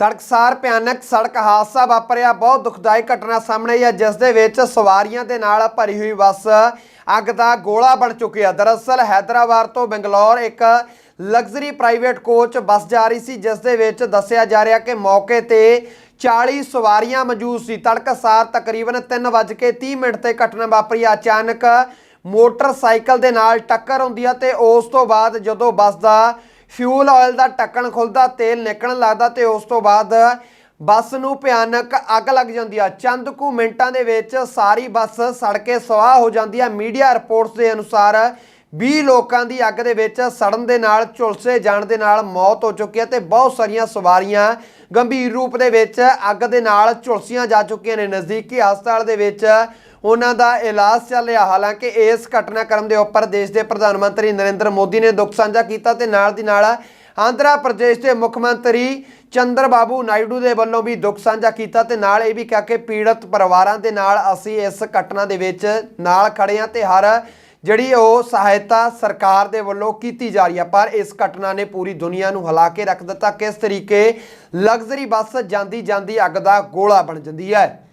ਤੜਕਸਾਰ ਭਿਆਨਕ ਸੜਕ ਹਾਦਸਾ ਵਾਪਰਿਆ। ਬਹੁਤ ਦੁਖਦਾਈ ਘਟਨਾ ਸਾਹਮਣੇ ਆਈ ਹੈ, ਜਿਸ ਦੇ ਵਿੱਚ ਸਵਾਰੀਆਂ ਦੇ ਨਾਲ ਭਰੀ ਹੋਈ ਬੱਸ ਅੱਗ ਦਾ ਗੋਲਾ ਬਣ ਚੁੱਕੀ ਹੈ। ਦਰਅਸਲ ਹੈਦਰਾਬਾਦ ਤੋਂ ਬੰਗਲੌਰ ਇੱਕ ਲਗਜ਼ਰੀ ਪ੍ਰਾਈਵੇਟ ਕੋਚ ਬੱਸ ਜਾ ਰਹੀ ਸੀ, ਜਿਸ ਦੇ ਵਿੱਚ ਦੱਸਿਆ ਜਾ ਰਿਹਾ ਕਿ ਮੌਕੇ ਤੇ 40 ਸਵਾਰੀਆਂ ਮੌਜੂਦ ਸੀ। ਤੜਕਸਾਰ ਤਕਰੀਬਨ 3:30 ਮਿੰਟ ਤੇ ਘਟਨਾ ਵਾਪਰੀ। ਹੈ। ਅਚਾਨਕ ਮੋਟਰਸਾਈਕਲ ਦੇ ਨਾਲ ਟੱਕਰ ਹੁੰਦੀ ਹੈ ਤੇ ਉਸ ਤੋਂ ਬਾਅਦ ਜਦੋਂ ਬੱਸ ਦਾ ਫਿਊਲ ਆਇਲ ਦਾ ਢੱਕਣ ਖੁੱਲਦਾ, ਤੇਲ ਨਿਕਲਣ ਲੱਗਦਾ ਤੇ ਉਸ ਤੋਂ ਬਾਅਦ ਬੱਸ ਨੂੰ ਭਿਆਨਕ ਅੱਗ ਲੱਗ ਜਾਂਦੀ ਆ। ਚੰਦ ਕੁ ਮਿੰਟਾਂ ਦੇ ਵਿੱਚ ਸਾਰੀ ਬੱਸ ਸੜ ਕੇ ਸਵਾਹ ਹੋ ਜਾਂਦੀ ਆ। ਮੀਡੀਆ ਰਿਪੋਰਟਸ ਦੇ ਅਨੁਸਾਰ 20 ਲੋਕਾਂ ਦੀ ਅੱਗ ਦੇ ਵਿੱਚ ਸੜਨ ਦੇ ਨਾਲ, ਝੁਲਸੇ ਜਾਣ ਦੇ ਨਾਲ ਮੌਤ ਹੋ ਚੁੱਕੀ ਹੈ ਤੇ ਬਹੁਤ ਸਾਰੀਆਂ ਸਵਾਰੀਆਂ ਗੰਭੀਰ ਰੂਪ ਦੇ ਵਿੱਚ ਅੱਗ ਦੇ ਨਾਲ ਝੁਲਸੀਆਂ ਜਾ ਚੁੱਕੀਆਂ ਨੇ। ਨਜ਼ਦੀਕੀ ਹਸਪਤਾਲ ਦੇ ਵਿੱਚ ਉਹਨਾਂ ਦਾ ਇਲਾਜ ਚੱਲ ਰਿਹਾ। ਹਾਲਾਂਕਿ ਇਸ ਘਟਨਾਕ੍ਰਮ ਦੇ ਉੱਪਰ ਦੇਸ਼ ਦੇ ਪ੍ਰਧਾਨ ਮੰਤਰੀ ਨਰਿੰਦਰ ਮੋਦੀ ਨੇ ਦੁੱਖ ਸਾਂਝਾ ਕੀਤਾ ਤੇ ਨਾਲ ਦੀ ਨਾਲ ਆਂਧਰਾ ਪ੍ਰਦੇਸ਼ ਦੇ ਮੁੱਖ ਮੰਤਰੀ ਚੰਦਰਬਾਬੂ ਨਾਇਡੂ ਦੇ ਵੱਲੋਂ ਵੀ ਦੁੱਖ ਸਾਂਝਾ ਕੀਤਾ ਤੇ ਨਾਲ ਇਹ ਵੀ ਕਿਹਾ ਕਿ ਪੀੜਤ ਪਰਿਵਾਰਾਂ ਦੇ ਨਾਲ ਅਸੀਂ ਇਸ ਘਟਨਾ ਦੇ ਵਿੱਚ ਨਾਲ ਖੜੇ ਹਾਂ ਤੇ ਹਰ ਜਿਹੜੀ ਉਹ ਸਹਾਇਤਾ ਸਰਕਾਰ ਦੇ ਵੱਲੋਂ ਕੀਤੀ ਜਾ ਰਹੀ ਹੈ ਪਰ ਇਸ ਘਟਨਾ ਨੇ ਪੂਰੀ ਦੁਨੀਆ ਨੂੰ ਹਿਲਾ ਕੇ ਰੱਖ ਦਿੱਤਾ। ਕਿਸ ਤਰੀਕੇ ਲਗਜ਼ਰੀ ਬੱਸ ਜਾਂਦੀ ਜਾਂਦੀ ਅੱਗ ਦਾ ਗੋਲਾ ਬਣ ਜਾਂਦੀ ਹੈ।